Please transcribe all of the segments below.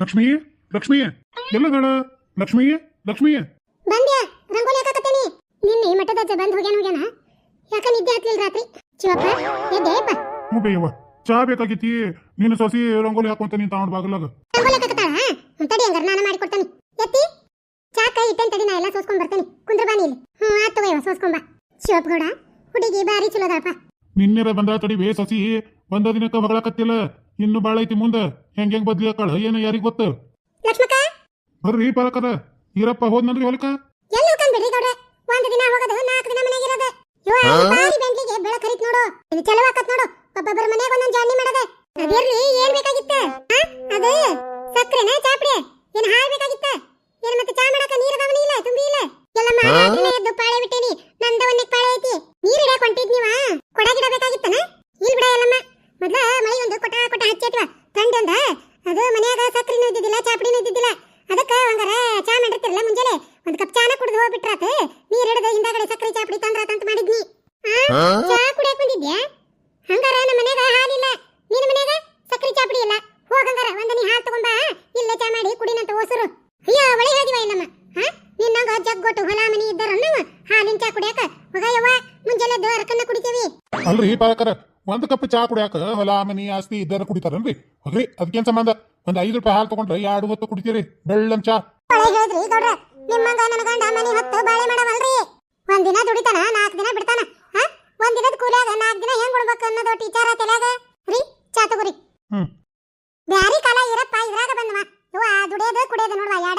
ಲಕ್ಷ್ಮಿ ಎಲ್ಲ ಎಲ್ಲದಳ ಲಕ್ಷ್ಮಿ ಲಕ್ಷ್ಮಿ. ಬಂದ್ಯಾ? ರಂಗೋಲಿ ಹಾಕಕತ್ತೇನಿ ನಿನ್ನೆ ಮಠದ ಅಜ್ಜ ಬಂದ್ ಹೋಗ್ಯಾನ ಹೋಗ್ಯಾನ? ಯಾಕ ನಿದ್ದೆ ಹತ್ಲಿಲ್ಲ ರಾತ್ರಿ? ಶಿವಪ್ಪ ಎದ್ದೇಪ್ಪ ಹ್ಞೂ ಬೇಯವ್ವ ಚಾ ಬೇಕಾಗಿತ್ತಿ. ನಿನ್ನ ಸೊಸಿ ರಂಗೋಲಿ ಹಾಕೊಂತ ನಿಂತ ತಾಂಡ್ ಬಾಗಲಾಗ. ರಂಗೋಲಿ ಹಾಕಕತ್ತಾಳ ಹ್ಮ್, ತಡಿ ಹಂಗಾರ ನಾನು ಮಾಡಿ ಕೊಡ್ತಾನೆ. ಎತ್ತಿ? ಕೈ ಇಟ್ಟೆ ತಡಿ ನಾ ಎಲ್ಲ ಸೋಸ್ಕೊಂಡ್ ಬರ್ತೀನಿ. ಕುಂದ್ರ ಬಾ ನೀನು ಹ್ಞೂ ಆತ್ ತಗೋ ಇವ ಸೋಸ್ಕೊಂಬ ಶಿವಪ್ಪ ಗೌಡ ಹುಡುಗಿ ಬಾರಿ ಚಲೋದಪ್ಪ ನಿನ್ನೆ ನಿನ್ನೆರ ಬಂದ ತಡಿವೆ ಸಸಿ ಬಂದ ದಿನಕ್ಕ ಹೊಗಳಕತ್ತಿಲ್ಲ. ಇನ್ನು ಬಾಳ ಐತಿ ಮುಂದ. ಹೆಂಗ್ ಹೆಂಗ್ ಬದ್ಲಿ ಹಾಕಾಳ ಏನ ಯಾರಿಗ್ ಗೊತ್ತ? ಲಕ್ಷ್ಮಕ್ಕ? ಬರ್ರಿ ಪರಕದ ಈರಪ್ಪ ಹೋದ್ನಲ್ರಿ ಹೊಲಕ ಎಲ್ಲ ಹೋಗ್ತಾನ್ ಬಿಡ್ರಿ ಗೌಡ್ರೆ? ಒಂದ್ ದಿನ ಹೋಗೋದು ನಾಲ್ಕು ದಿನ ಮನೆಗೆ ಇರೋದು. ಇವ ಬಾರಿ ಬೆಂಕಿಗೆ ಬೆಳಕ್ ಹರಿತ್ ನೋಡು. ಇದು ಚಲೋ ಆಕತ್ ನೋಡು. ಒಬ್ಬೊಬ್ಬರ ಮನೆಗೆ ಒಂದೊಂದ್ ಜಾಲಿ ಮಾಡದೆ. ಅದಿರ್ಲಿ ಏನ್ ಬೇಕಾಗಿತ್ತ? ಅದು ಚಾಪಡಿ? ಏನ್ ಹಾಲ್ ಬೇಕಾಗಿತ್ತ? ಏನ್ ಮತ್ತೆ ಚಾ ಮಾಡಕ ನೀರ್ ಅದಾವನಿ ಇಲ್ಲ ತುಂಬಿ ಇಲ್ಲ? ಎಲ್ಲ ಮಾಡಿ ಎದ್ದು ಪಾಳೆ ಬಿಟ್ಟೇನಿ. ನಂದ ಒಂದಕ್ಕೆ ಪಾಳೆ ಐತಿ ನೀರ್ ಇಡಕ್ ಹೊಂಟಿದ್ ನೀವ ಕೊಡ ಗಿಡ ಬೇಕಾಗಿತ್ತನ ಇಲ್ ಬಿಡ ಎಲ್ಲಮ್ಮ ಮೊದ್ಲ ಮಳಿ ಒಂದು ಕೊಟ ಕೊಟ ಹಚ್ಚೈತ್ವ ತಂಡಂದ ಅದು ಮನ್ಯಾಗ ಸಕ್ರಿನೂ ಇದ್ದಿದ್ದಿಲ್ಲ ಚಾಪಡಿನೂ ಇದ್ದಿದ್ದಿಲ್ಲ ಅದಕ್ಕ ಒಂಗಾರ ಚಾ ಮಾಡಿರ್ತಿರಲ್ಲ ಮುಂಜಾನೆ ಒಂದ್ ಕಪ್ ಚಾನ ಕುಡ್ದು ಹೋಗ್ಬಿಟ್ರಾತ ನೀರ್ ಹಿಡಿದು ಹಿಂದಾಗಡೆ ಸಕ್ರಿ ಚಾಪಡಿ ತಂದ್ರಾತ ಅಂತ ಮಾಡಿದ್ನಿ ಆ? ಚಾ ಕುಡಿಯಕ್ ಬಂದಿದ್ಯಾ ಹಂಗಾರ ನಮ್ಮ ಮನ್ಯಾಗ ಹಾಲಿಲ್ಲ ನಿನ್ನ ಮನ್ಯಾಗ ಸಕ್ರಿ ಚಾಪಡಿ ಇಲ್ಲ ಹೋಗಂಗಾರ ಒಂದ ನೀ ಹಾಲು ತಗೊಂಬಾ ಇಲ್ಲೇ ಚಾ ಮಾಡಿ ಕುಡಿನಂತ ಓಸರು ಅಯ್ಯೋ ಒಳ್ಳೆ ಹೇಳಿವ ಇಲ್ಲಮ್ಮ ಹಾ ನಿನ್ನಂಗ ಜಗ್ಗೊಟ್ಟು ಹೊಲ ಮನಿ ಇದ್ದಾರ ನಾವು ಹಾಲಿನ ಚಾ ಕುಡಿಯಾಕ ಹೋಗಯ್ಯವ್ವ ಮುಂಜಾನೆ ದೋರಕನ್ನ ಕುಡಿತೀವಿ ಅಲ್ರಿ ಪಾಲಕರ ಒಂದ್ ಕಪ್ ಚಾ ಕುಡಿಯಾಕ ಹೊಲ ಮನಿ ಆಸ್ತಿ ಇದ್ದಾರ ಕುಡಿತಾರನ್ರಿ? ಹೋಗ್ರಿ ಅದಕ್ಕೇನ್ ಸಂಬಂಧ? ಒಂದ್ ಐದು ರೂಪಾಯಿ ಹಾಲು ತಗೊಂಡ್ರೆ ಎರಡು ಹೊತ್ತು ಕುಡಿತೀರಿ ಬೆಳ್ಳನ್ ಚಾ. ನಿಮ್ಮಂಗ ನನ್ನ ಗಂಡ ಮನಿ ಹೊತ್ತು ಬಾಳೆ ಮಾಡವಲ್ರಿ. ಒಂದ್ ದಿನ ದುಡಿತಾನ ನಾಲ್ಕು ದಿನ ಬಿಡ್ತಾನ ಹಾ? ಒಂದ್ ದಿನದ ಕೂಲಿಯಾಗ ನಾಲ್ಕು ದಿನ ಹೆಂಗ್ ಉಣ್ಬೇಕು ಅನ್ನೋದು ಟೀಚರ್ ತಲೆಯಾಗ? ರೀ ಚಾ ತಗೋರಿ. ಹ್ಮ್. ಬ್ಯಾರಿ ಕಾಲ ಇರಪ್ಪ ಇದ್ರಾಗ ಬಂದವ. ಇವ ದುಡಿಯೋದು ಕುಡಿಯೋದು ನೋಡುವ ಯಾಡ?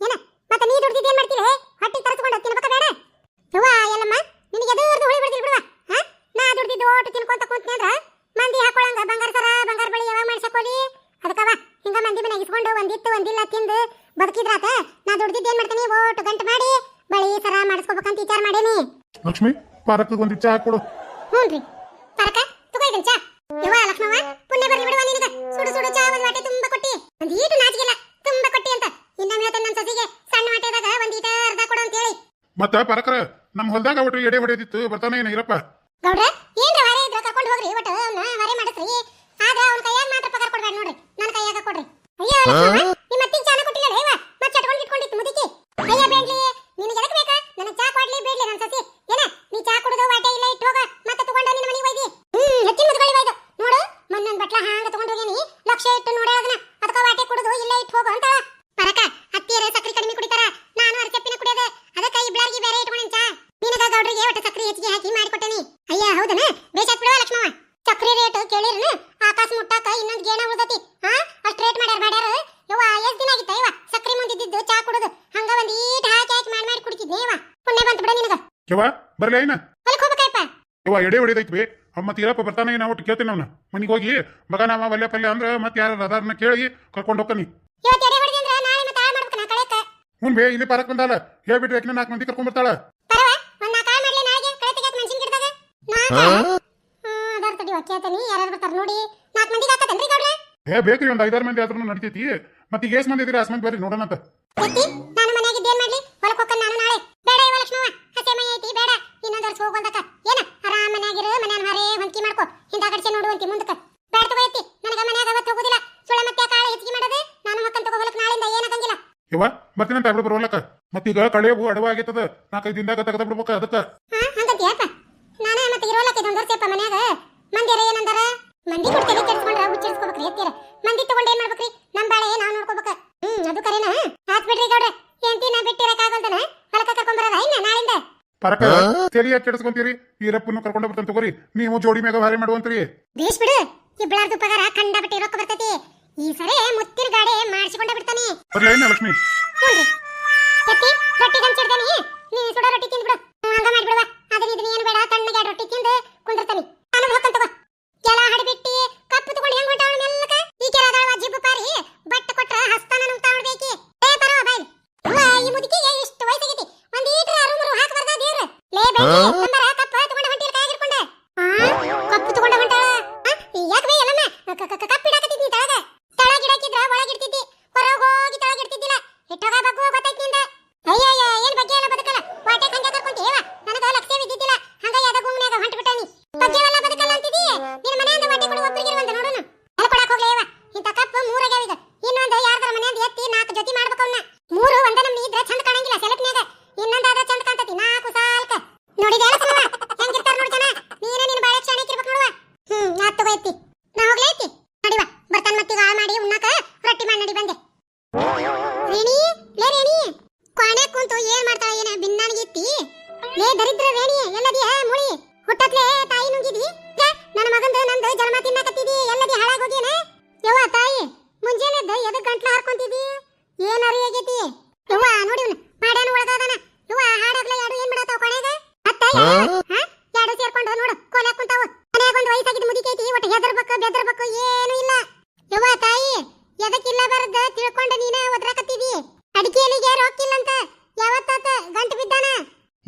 ಏನ? ಮತ್ತೆ ನೀ ದುಡ್ದಿದ್ದು ಏನ್ ಮಾಡ್ತೀರಿ ಹೊಟ್ಟಿ ತರಿಸ್ಕೊಂಡು ತಿನ್ಬೇಕ ಬೇಡ. ಇವ ಎಲ್ಲಮ್ಮ ನಿನಗೆ ಎದುರ್ದು ಹುಳಿ ಬಿಡ್ದಿಲ್ ಬಿಡುವ ಹಾ ನಾ ದುಡ್ದಿದ್ದು ಓಟು ತಿನ್ಕೊಂತ ಕುಂತ್ನಿ ಅಂದ್ರ ಮಂದಿ ಹಾಕೊಳಂಗ ಬಂಗಾರ ಸರ ಬಂಗಾರ ಬಳಿ ಯಾವಾಗ ಮಾಡ್ಸಕೋಲಿ ಅದಕ್ಕವ ಹಿಂಗ ಮಂದಿ ಮನೆಗೆ ಇಸ್ಕೊಂಡು ಒಂದಿತ್ತು ಒಂದಿಲ್ಲ ತಿಂದು ಬದುಕಿದ್ರಾತ ನಾ ದುಡ್ದಿದ್ದು ಏನ್ ಮಾಡ್ತೀನಿ ಓಟು ಗಂಟು ಮಾಡಿ ಬಳಿ ಸರ ಮಾಡಿಸ್ಕೋಬೇಕಂತ ವಿಚಾರ ಮಾಡೇನಿ ಲಕ್ಷ್ಮಿ ಪಾರಕ್ ಒಂದು ಚಹಾ ಕೊಡು. ಹ್ಞೂನ್ರಿ ಪಾರಕ ತಗೋ ಇದನ್ ಚಾ. ಯವ್ವ ಲಕ್ಷ್ಮವ್ವ ಪುಣ್ಯ ಬರ್ಲಿ ಬಿಡುವ ನಿನಗ. ಸುಡು ಸುಡು ಚಹಾ ಒಂದು ವಾಟೆ ತುಂಬಾ ಕೊಟ್ಟಿ. ಒಂದು ಈಟು ನಾಚಿಗೆಲ್ಲ ತುಂಬಾ ಕೊಟ್ಟಿ ಅಂತ. ಇನ್ನೊಮ್ಮೆ ಹೇಳ್ತೇನೆ ನನ್ನ ಸಸಿಗೆ ಸಣ್ಣ ವಾಟೆದಾಗ ಒಂದು ಈಟ ಅರ್ಧ ಕೊಡು ಅಂತ ಹೇಳಿ ಮತ್ತ ಪರಕರ ನಮ್ ಹೊಲದಾಗ ಒಟ್ಟು ಎಡೆ ಹೊಡೆದಿತ್ತು ಬರ್ತಾನೆ ಏನ ಇರಪ್ಪ ಗೌಡ್ರೆ ಏನ್ರ ಹೊರೆ ಇದ್ರ ಕರ್ಕೊಂಡು ಹೋಗ್ರಿ ಒಟ್ಟು ಅವ್ನ ಹೊರೆ ಮಾಡಿಸ್ರಿ ಆಗ ಅವ್ನ ಕೈಯಾಗ ಮಾತ್ರ ಪಗಾರ ಕೊಡ್ಬೇಡ ನೋಡ್ರಿ ನನ್ನ ಕೈಯಾಗ ಕೊಡ್ರಿ ಅಯ್ಯೋ ಲಕ್ಷ್ಮವ್ವ, ನಿಮ್ಮ ಅತ್ತಿಗೆ ಚಾನ ಕೊಟ್ಟಿಲ್ಲ ಇವ ಮತ್ತೆ ಚಟ್ಕೊಂಡು ಇಟ್ಕೊಂಡಿತ್ತು ಮುದುಕಿ ಅಯ್ಯ ಬೇಡ್ಲಿ ನಿನಗೆ ಎದಕ್ ಬೇಕಾ ನನಗೆ ಚಾ ಕೊಡ್ಲಿ ಬೇಡ್ಲಿ ನನ್ನ ಸಸಿ ಏನ ನೀ ಚಾ ಕುಡಿದು ವಾಟೆ ಇಲ್ಲ ಇಟ್ಟು ಹೋಗ ಮತ್ತೆ ತಗೊಂಡು ನಿನ್ನ ಮನೆಗೆ ಒಯ್ದಿ ಹ್ಮ್ ಹೆಚ್ಚಿನ ಮುದ್ಕೊಳ್ಳಿ ಒಯ್ದು ನೋಡು ಮೊನ್ನೊಂದ್ ಬಟ್ಲ ಹಾಂಗ ತಗೊಂಡು ಹೋಗೇನಿ ಲಕ್ಷ ಇಟ್ಟು ನೋಡೇ ಅದನ್ನ ಅದಕ್ಕ ವಾಟೆ ಕುಡಿದು ಇಲ್ಲೇ ಇಟ್ಟು ಹೋಗು ಅಂತ ಪರಕ ಅತ್ತಿಯರ ಸಕ್ರಿ ಕಡಿಮೆ ಕುಡಿತಾರ ನಾನು ಅರಸಪ್ಪಿನ ಕುಡಿಯೋದೆ ಅದಕ್ಕ ಇಬ್ಳಾರ್ಗಿ ಬೇರೆ ಇಟ್ಕೊಂಡೇನ್ ಚಾ ನಿನಗ ಗೌಡ್ರಿಗೆ ಒಟ್ಟು ಸಕ್ರಿ ಹೆಚ್ಚಿಗೆ ಹಾಕಿ ಮಾಡಿಕೊಟ್ಟೇನಿ ಅಯ್ಯ ಹೌದನ ಬೇಷಾತ್ ಬಿಡುವ ಲಕ್ಷ್ಮವ್ವ ಸಕ್ರಿ ರೇಟ್ ಕೇಳಿರ್ನ ಆಕಾಶ ಮುಟ್ಟಾಕ ಇನ್ನೊಂದ್ ಗೇಣ ಉಳ್ದತಿ ಹಾ ಅಷ್ಟ್ ರೇಟ್ ಮಾಡ್ಯಾರ ಮಾಡ್ಯಾರ ಯವ್ವ ಎಷ್ಟ್ ದಿನ ಆಗಿತ್ತ ಯವ್ವ ಸಕ್ರಿ ಮುಂದಿದ್ದು ಚಾ ಕುಡುದು ಹಂಗ ಒಂದ್ ಈಟ್ ಹಾಕಿ ಹಾಕಿ ಮಾಡಿ ಮಾಡಿ ಕುಡಿತಿದ್ನೆ ಯವ್ವ ಪುಣ್ಯ ಬಂತು ಬಿಡ ನಿನಗ ಯವ್ವ ಬರ್ಲಿ ಐನ ಇವ ಎಡೆ ಹೊಡೆದೈತಿ ಬಿ ಅವ್ ಮತ್ತೆ ಇರಪ್ಪ ಬರ್ತಾನೆ ನಾ ಒಟ್ಟು ಕೇಳ್ತೀನಿ ಅವನ. ಮನಿಗೆ ಹೋಗಿ ಮಗ ನಾವ ವಲ್ಯ ಪಲ್ಯ ಅಂದ್ರೆ ಮತ್ತೆ ಯಾರು ಅದಾರನ್ನ ಕೇಳಿ ಕರ್ಕೊಂಡು ಹೋಗ್ತಾನಿ. ಇವತ್ತು ಎಡೆ ಹೊಡೆದಿ ಅಂದ್ರ ನಾಳೆ ಮತ್ತೆ ಹಾಳು ಮಾಡ್ಬೇಕು ಕಳೆಕ ಹ್ಞೂ ಬೇ ಇಲ್ಲಿ ಪಾರಕ್ ಬಂದಾಳ. ಹೇಳ್ಬಿಟ್ರಿ ಯಾಕೆ ನಾಲ್ಕು ಮಂದಿ ಕರ್ಕೊಂಡ್ ಬರ್ತಾಳ? ಪರವ ಒಂದ್ ನಾಲ್ಕು ಹಾಳು ಮಾಡ್ಲಿ ನಾಳೆಗೆ. ಕಳೆ ತೆಗಿಯತ್ ಮೆಣಸಿನ ಗಿಡದಾಗ ನಾಲ್ಕು ಹ್ಮ್ ಅದಾರ ತಡಿ ಕೇಳ್ತೇನಿ ಯಾರ್ಯಾರು ಬರ್ತಾರ ನೋಡಿ. ನಾಲ್ಕು ಮಂದಿಗೆ ಹಾಕತ್ತೇನ್ರಿ ಗೌಡ್ರೆ? ಏ ಬೇಕ್ರಿ ಒಂದ್ ಐದಾರು ಮಂದಿ ಆದ್ರೂ ನಡಿತೈತಿ. ಮತ್ತೆ ಈಗ ಎಷ್ಟ್ ಮಂದಿ ಇದ್ರಿ ಅಸ್ಮಂತ ಮಂದಿ ಬರ್ರಿ ನೋಡೋಣ ಅಂತ ನಾನು ಮಾಡ್ಲಿ? ಹೋಗ್ತಾನ ನಾನು ನಾಳೆ ಬೇಡ ಇವ ಲಕ್ಷ್ಮವ್ವ ಹಸೆ ಮೈ ಐತಿ ಬೇಡ ವರ್ಷ ಹೋಗೋದಕ್ಕ ಏನ? ಆರಾಮ ಮನ್ಯಾಗಿರು ಮನ್ಯಾನ ಹೊರೆ ಹೊಂದ್ಕಿ ಮಾಡ್ಕೊ. ಹಿಂದಾಗಡ್ಸೆ ನೋಡುವಂತಿ ಮುಂದಕ್ಕ ಬ್ಯಾಡ ತಗೋಯ್ತಿ ನನಗ ಮನ್ಯಾಗ ಅವತ್ತು ಹೋಗುದಿಲ್ಲ. ಸುಳೆ ಮತ್ತೆ ಕಾಳ ಹೆಚ್ಚಿಗೆ ಮಾಡೋದು? ನಾನು ಹೊಕ್ಕನ್ ತಗೋ ಹೊಲಕ್ ನಾಳಿಂದ ಏನಾಗಂಗಿಲ್ಲ ಯವ್ವ ನಂತ ಆಗ್ಬಿಡು ಬರೋಲ್ಲಕ್ಕ ಮತ್ತೀಗ ಕಳೆವು ಅಡವ ಆಗೈತದ ನಾಲ್ಕೈದು ದಿನದಾಗ ತೆಗೆದ ಬಿಡ್ಬೇಕ ಅದಕ್ಕ. ಹಾ ಹಂಗಂತೀಯಪ್ಪ ನಾನು ಮತ್ತೆ ಇರೋಲಕ್ಕೆ ಇದೊಂದು ವರ್ಷಪ್ಪ ಮನ್ಯಾಗ. ಮಂದಿರ ಏನಂದಾರ? ಮಂದಿ ಕೊಡ್ತೇವೆ ಕೆಡ್ಸ್ಕೊಂಡ್ರ ಹುಚ್ಚಿಡ್ಸ್ಕೋಬೇಕ್ರಿ ಎತ್ತೀರ. ಮಂದಿ ತಗೊಂಡ್ ಏನ್ ಮಾಡ್ಬೇಕ್ರಿ? ನಮ್ ಬಾಳೆ ನಾವ್ ನೋಡ್ಕೋಬೇಕ. ಹ್ಮ್ ಅದು ಕರೆನಾ? ಆತ್ ಬಿಡ್ರಿ ಗೌಡ್ರೆ. ಎಂತಿ ನಾ ಬಿಟ್ಟಿರಕ್ಕಾಗಲ್ದನ? ಹೊಲಕ ಕರ್ಕೊಂಡ್ ಬರೋದ ಇನ್ನ ನಾಳಿಂದ? ಪರಕ ತೆಲಿಯಾಗಿ ಕೆಡಿಸ್ಕೊಂತೀರಿ ಈರಪ್ಪನ್ನು ಕರ್ಕೊಂಡು ಬರ್ತಾನೆ ತಗೋರಿ. ನೀವು ಜೋಡಿ ಮ್ಯಾಗ ಭಾರಿ ಮಾಡುವಂತ್ರಿ. ದೇಶ ಬಿಡು. ಇಬ್ಬಳಾರ್ದು ಪಗಾರ ಕಂಡಪಟ್ಟಿ ರೊಕ್ಕ ಬರ್ತೈತಿ. ಈ ಸರಿ ಮುತ್ತಿನ ಗಾಡಿ ಮಾಡಿಸಿಕೊಂಡ ಬಿಡ್ತಾನೆ. ಬರ್ಲಿ ಏನ ಲಕ್ಷ್ಮಿ? ಎತ್ತಿ ರೊಟ್ಟಿ ಹಂಚಿಡ್ತಾನೆ ನೀ ಸುಡ ರೊಟ್ಟಿ ತಿಂದು ಬಿಡು. ಹಂಗ ಮಾಡಿಬಿಡುವ. ಅದನ್ನ ಇದನ್ನ ಏನು ಬೇಡ. ತಣ್ಣಗೆ ರೊಟ್ಟಿ ತಿಂದು ಕುಂದಿರ್ತಾನೆ. ನಾನು ಹೋಗ್ತಾನೆ ತಗೋ. ಕೆಲ ಹಡಬಿಟ್ಟಿ ಕಪ್ಪು ತಗೊಂಡು ಹೆಂಗ್ ಹೊಂಟಾವಣ ಮೆಲ್ಲಕ ಈ ಕೆಲ ಅದಾಳವ ಜಿಬ್ಬು ಪಾರಿ ಬಟ್ಟ huh?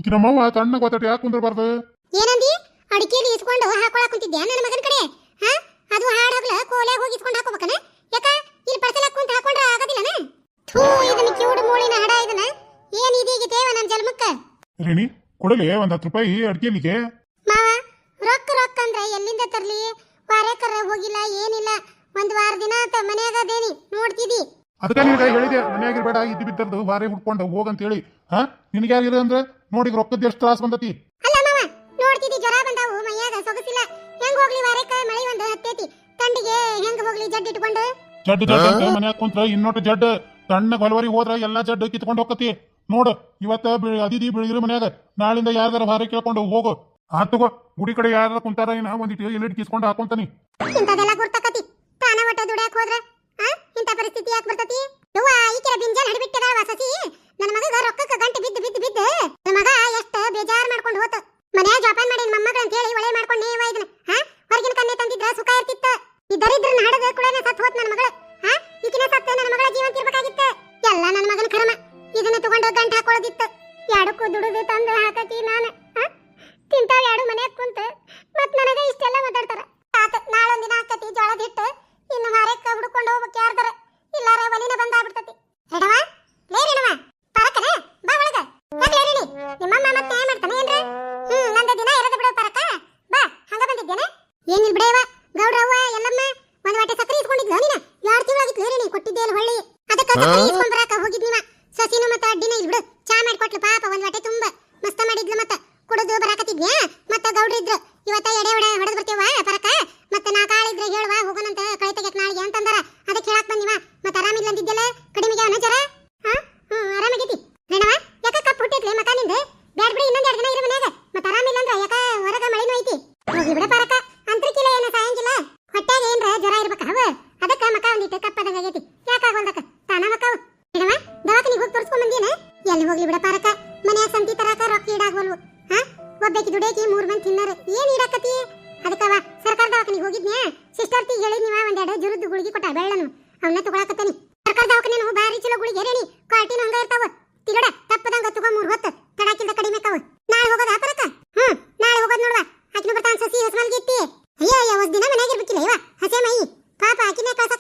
ಈಗ ನಮ್ಮವ್ವ ತಣ್ಣ ಗೊತ್ತಾಟ ಯಾಕೆ ಕುಂದ್ರಬಾರ್ದು? ಏನಂದಿ? ಅಡಿಕೆಲಿ ಇಸ್ಕೊಂಡು ಹಾಕೊಳಕ್ ಕುಂತಿದ್ದೆ ನನ್ನ ಮಗನ ಕಡೆ? ಹಾ? ಅದು ಹಾಡ್ ಕೋಲೆ ಹೋಗಿ ಇಸ್ಕೊಂಡು ಹಾಕೋಬೇಕನ? ಯಾಕ? ಇಲ್ಲಿ ಪಡ್ಸಲಕ್ ಕುಂತ ಹಾಕೊಂಡ್ರ ಆಗೋದಿಲ್ಲನ? ಥೂ ಇದನ್ನ ಕಿವುಡ ಮೂಳಿನ ಹಡ ಇದನ್ನ. ಏನ್ ಇದೀಗ ದೇವ ನನ್ನ ಜನ್ಮಕ್ಕ? ರೇಣಿ ಕೊಡಲಿ ಒಂದ್ ಹತ್ತು ರೂಪಾಯಿ ಅಡಿಕೆಲಿಗೆ. ಮಾವ ರೊಕ್ಕ ರೊಕ್ಕ ಅಂದ್ರೆ ಎಲ್ಲಿಂದ ತರ್ಲಿ? ವಾರಕ್ಕರ ಹೋಗಿಲ್ಲ ಏನಿಲ್ಲ. ಒಂದ್ ವಾರ ದಿನ ಅಂತ ಮನ್ಯಾಗ ಅದೇನಿ ನೋಡ್ತಿದಿ. ಅದಕ್ಕೆ ನಿನಗೆ ಹೇಳಿದೆ ಮನೆಯಾಗಿರ್ಬೇಡ ಇದ್ದು ಬಿದ್ದರ್ದು ವಾರೆ ಹುಡ್ಕೊಂಡು ಹೋಗಂತ ಹೇಳಿ ಹಾ? ನಿನಗೆ ಯಾರು ಅಂದ್ರೆ? ನೋಡಿ ರೊಕ್ಕದ ಎಷ್ಟು ತ್ರಾಸ ಬಂದತಿ. ಅಲ್ಲ ಮಾವ ನೋಡ್ತಿದಿ ಜ್ವರ ಬಂದಾವು ಮೈಯಾಗ ಸೊಗಸಿಲ್ಲ. ಹೆಂಗ್ ಹೋಗ್ಲಿ ವಾರಕ್ಕ ಮಳಿ ಒಂದು ಹತ್ತೈತಿ. ತಂಡಿಗೆ ಹೆಂಗ್ ಹೋಗ್ಲಿ ಜಡ್ ಇಟ್ಕೊಂಡು? ಜಡ್ ಜಡ್ ಅಂತ ಮನ್ಯಾಗ ಕುಂತ್ರ ಇನ್ನೊಟ್ಟು ಜಡ್. ತಣ್ಣಗೆ ಹೊಲವರಿ ಹೋದ್ರ ಎಲ್ಲಾ ಜಡ್ ಕಿತ್ಕೊಂಡು ಹೋಗತಿ ನೋಡು ಇವತ್ತ ಬಿ- ಅದಿದಿ ಬೆಳಗಿರ ಮನ್ಯಾಗ ನಾಳಿಂದ ಯಾರ್ದಾರ ಹಾರೆ ಕೇಳ್ಕೊಂಡು ಹೋಗು. ಆತ್ ತಗೋ ಗುಡಿ ಕಡೆ ಯಾರ ಕುಂತಾರ ಏನ ಒಂದಿಟ್ಟು ಎಲ್ಲಿಟ್ಟು ಕಿಸ್ಕೊಂಡು ಹಾಕೊಂತಾನಿ. ಇಂಥದೆಲ್ಲ ಗುರ್ತಕತಿ. ತಾನ ಒಟ್ಟ ದುಡ್ಯಾಕ್ ಹೋದ್ರ ಆ? ಇಂತ ಪರಿಸ್ಥಿತಿ ಯಾಕೆ ಬರ್ತತಿ? ಯವ್ವ ಈಕೆರ ಬಿಂಜಲ್ ಹಿಡಿಬಿಟ್ಟದ ವಸತಿ ನನ್ನ ಮಗಗ ರೊಕ್ಕಕ್ಕ ಗಂಟೆ ಬಿದ್ದು ಬಿದ್ದು ಬಿದ್ದು ನನ್ನ ಮಗ ಎಷ್ಟ ಬೇಜಾರ್ ಮಾಡ್ಕೊಂಡು ಹೋತ. ಮನ್ಯಾಗ ಜೋಪಾನ ಮಾಡಿ ಮೊಮ್ಮಗಳ ಅಂತ ಹೇಳಿ ಒಳ್ಳೆ ಮಾಡ್ಕೊಂಡು ನೀವ ಇದನ್ನ ಹಾ ಹೊರಗಿನ ಕಣ್ಣೆ ತಂದಿದ್ರ ಸುಖ ಇರ್ತಿತ್ತ. ಈ ದರಿದ್ರನ ಹಡದ ಕುಳನ ಸತ್ ಹೋತ್ ನನ್ನ ಮಗಳು. ಹಾ ಈಕಿನ ಸತ್ತ ನನ್ನ ಮಗಳ ಜೀವಂತ ಇರ್ಬೇಕಾಗಿತ್ತ. ಎಲ್ಲ ನನ್ನ ಮಗನ ಕರ್ಮ. ಇದನ್ನ ತಗೊಂಡು ಗಂಟೆ ಹಾಕೊಳ್ಳೋದಿತ್ತು ಎರಡಕ್ಕೂ ದುಡಿದು ತಂದು ಹಾಕತಿ ನಾನು ಹಾ ತಿಂತಾ ಯಾಡು ಮನ್ಯಾಗ ಕುಂತ. ಅದಕ್ಕ ದುಡೇಕಿ ಮೂರ್ ಮಂದಿ ತಿನ್ನರ. ಏನ್ ಇಡಕತಿ ಅದಕ್ಕವ ಸರ್ಕಾರ ದವಾಖಾನಿಗೆ ಹೋಗಿದ್ನ್ಯಾ? ಸಿಸ್ಟರ್ ತಿ ಹೇಳಿದ್ನಿವ ಒಂದೆರಡು ಜುರುದ್ದು ಗುಳಿಗೆ ಕೊಟ್ಟ ಬೆಳ್ಳನು. ಅವನ್ನ ತಗೊಳಕತ್ತಾನಿ. ಸರ್ಕಾರ ದವಾಖಾನೆ ಭಾರಿ ಚಲೋ ಗುಳಿಗೆ ಹೇಳಿ ಕ್ವಾಲಿಟಿನ ಹಂಗ ಇರ್ತಾವ. ತಿಗಡ ತಪ್ಪದಂಗ ತಗೋ ಮೂರ್ ಹೊತ್ತು ತಡಾಕಿಂದ ಕಡಿಮೆ ಕಾವ ನಾಳೆ ಹೋಗೋದ ಪರಕ ಹ್ಮ್, ನಾಳೆ ಹೋಗೋದ್ ನೋಡ್ವ. ಆಕಿನ ಬರ್ತಾನ ಸಸಿ ಹೊಸಮಲ್ಗಿ ಇತ್ತಿ ಅಯ್ಯ ಒಂದ್ ದಿನ ಮನೆಯಾಗಿರ್ಬೇಕಿಲ್ಲ ಇವ. ಹಸೆ ಮೈ. ಪಾಪ ಆಕಿನ ಕಳ್ಸಕತ್ತಾಳ